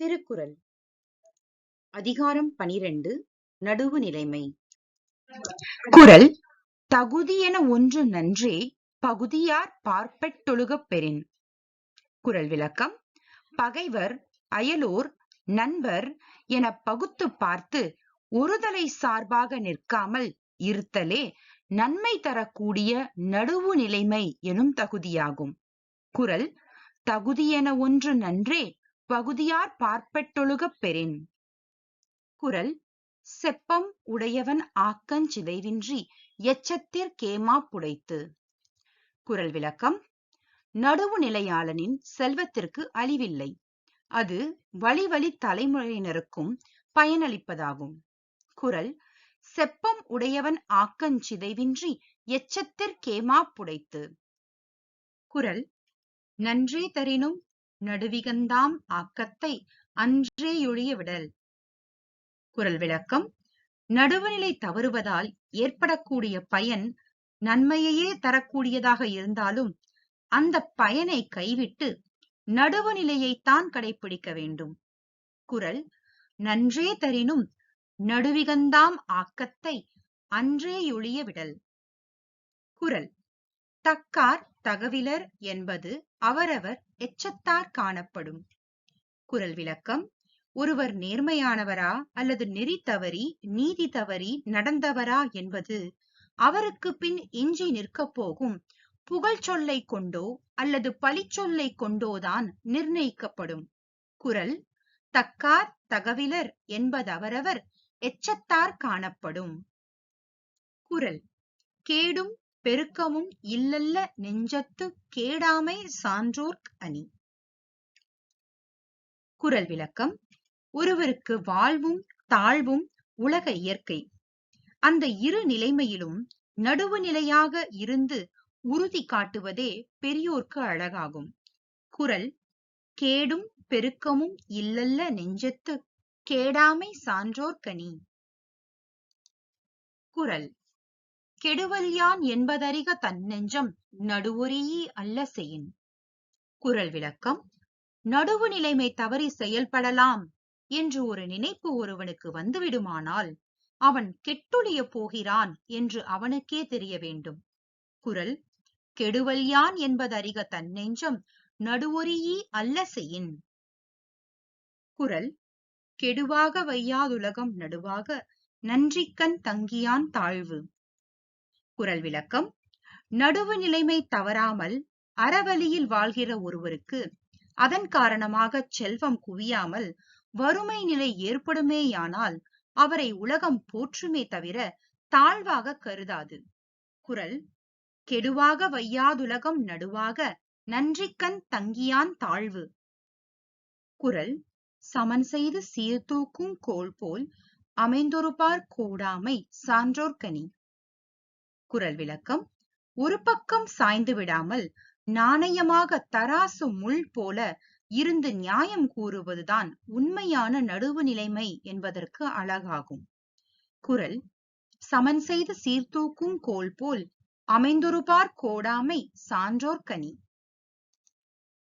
திருக்குறள். அதிகாரம் பனிரெண்டு நடுவு நிலைமை. குறள் தகுதியென ஒன்று நன்றே பகுதியார் பார்ப்பட்டொழுகப் பெறின். குறள் விளக்கம். பகைவர் அயலோர் நண்பர் என பகுத்து பார்த்து ஒருதலை சார்பாக நிற்காமல் இருத்தலே நன்மை தரக்கூடிய நடுவு நிலைமை எனும் தகுதியாகும். குறள் தகுதியென ஒன்று நன்றே பகுதியார் பார்ப்பட்டொழுகப் பெறின். குரல் செப்பம் உடையவன் ஆக்கஞ் சிதைவின்றி எச்சத்திற் கேமா புடைத்து குரல் விளக்கம் நடுவு நிலையாளனின் செல்வத்திற்கு அழிவில்லை. அது வழிவழி தலைமுறையினருக்கும் பயனளிப்பதாகும் குரல் செப்பம் உடையவன் ஆக்கஞ் சிதைவின்றி எச்சத்திற் கேமா புடைத்து குரல் நன்றே தரினும் நடுவிகந்தாம் ஆக்கத்தை அன்றேயொழிய விடல். குரல் விளக்கம் நடுவுநிலை தவறுவதால் ஏற்படக்கூடிய பயன் நன்மையையே தரக்கூடியதாக இருந்தாலும் அந்த பயனை கைவிட்டு நடுவு நிலையைத்தான் கடைபிடிக்க வேண்டும். குரல் நன்றே தரினும் நடுவிகந்தாம் ஆக்கத்தை அன்றேயொழிய விடல். குறள் தக்கார் தகவிலர் என்பது அவரவர் எச்சத்தார் காணப்படும். குறள் விளக்கம் ஒருவர் நேர்மையானவரா அல்லது நெறி தவறி நீதி தவறி நடந்தவரா என்பது அவருக்கு பின் எஞ்சி நிற்கப் போகும் புகழ் சொல்லை கொண்டோ அல்லது பழிச்சொல்லை கொண்டோதான் நிர்ணயிக்கப்படும். குறள் தக்கார் தகவிலர் என்பதவரவர் எச்சத்தார் காணப்படும். குறள் கேடும் பெருக்கமும் இல்லல்ல நெஞ்சத்து கேடாமை சான்றோர்க் அணி. குறள் விளக்கம் ஒருவருக்கு வாழ்வும் தாழ்வும் உலக இயற்கை. அந்த இரு நிலைமையிலும் நடுவு நிலையாக இருந்து உறுதி காட்டுவதே பெரியோர்க்கு அழகாகும். குறள் கேடும் பெருக்கமும் இல்லல்ல நெஞ்சத்து கேடாமை சான்றோர்கனி குறள் கெடுவல்யான் என்பதறிக தன்னெஞ்சம் நடுவொரீ அல்ல செயின் குறள் விளக்கம் நடுவு நிலைமை தவறி செயல்படலாம் என்று ஒரு நினைப்பு ஒருவனுக்கு வந்துவிடுமானால் அவன் கெட்டொழிய போகிறான் என்று அவனுக்கே தெரிய வேண்டும். குறள் கெடுவல்யான் என்பதறிக தன்னெஞ்சம் நடுவொரீ அல்ல செயின் குறள் கெடுவாக வையாதுலகம் நடுவாக நன்றிக்கண் தங்கியான் தாழ்வு. குரல் விளக்கம். நடுவு நிலைமை தவறாமல் அறவழியில் வாழ்கிற ஒருவருக்கு அதன் காரணமாக செல்வம் குவியாமல் வறுமை நிலை ஏற்படுமேயானால் அவரை உலகம் போற்றுமே தவிர தாழ்வாக கருதாது. குரல் கெடுவாக வையாதுலகம் நடுவாக நன்றிக்கண் தங்கியான் தாழ்வு. குரல் சமன் செய்து சீர்தூக்கும் கோல் போல் அமைந்தொருபார் கூடாமை சான்றோர்கனி குரல் விளக்கம். ஒரு பக்கம் சாய்ந்து விடாமல் நாணயமாக தராசு முள் போல இருந்து நியாயம் கூறுவதுதான் உண்மையான நடுவு நிலைமை என்பதற்கு அழகாகும். குரல். சமன் செய்து சீர்தூக்கும் கோல் போல் அமைந்தொருபார் கோடாமை சான்றோர்கனி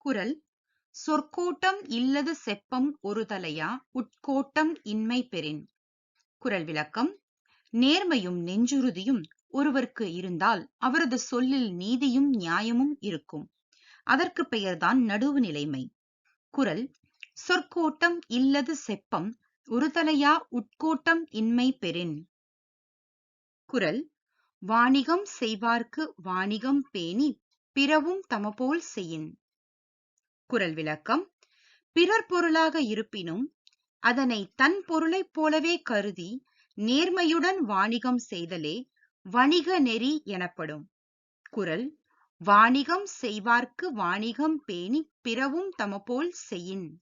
குரல். சொற்கோட்டம் இல்லது செப்பம் ஒரு தலையா உட்கோட்டம் இன்மை பெறின். குரல் விளக்கம். நேர்மையும் நெஞ்சுறுதியும் ஒருவருக்கு இருந்தால் அவரது சொல்லில் நீதியும் நியாயமும் இருக்கும். அதற்கு பெயர்தான் நடுவு நிலைமை குரல் சொற்கோட்டம் இல்லது செப்பம் ஒரு தலையா உட்கோட்டம் இன்மை பெறின். குரல் வாணிகம் செய்வார்க்கு வாணிகம் பேணி பிறவும் தமபோல் செய்யின். குரல் விளக்கம் பிறர் பொருளாக இருப்பினும் அதனை தன் பொருளைப் போலவே கருதி நேர்மையுடன் வாணிகம் செய்தலே வணிக நெறி எனப்படும். குறள் வாணிகம் செய்வார்க்கு வாணிகம் பேணி பிறவும் தமபோல் செய்யின்.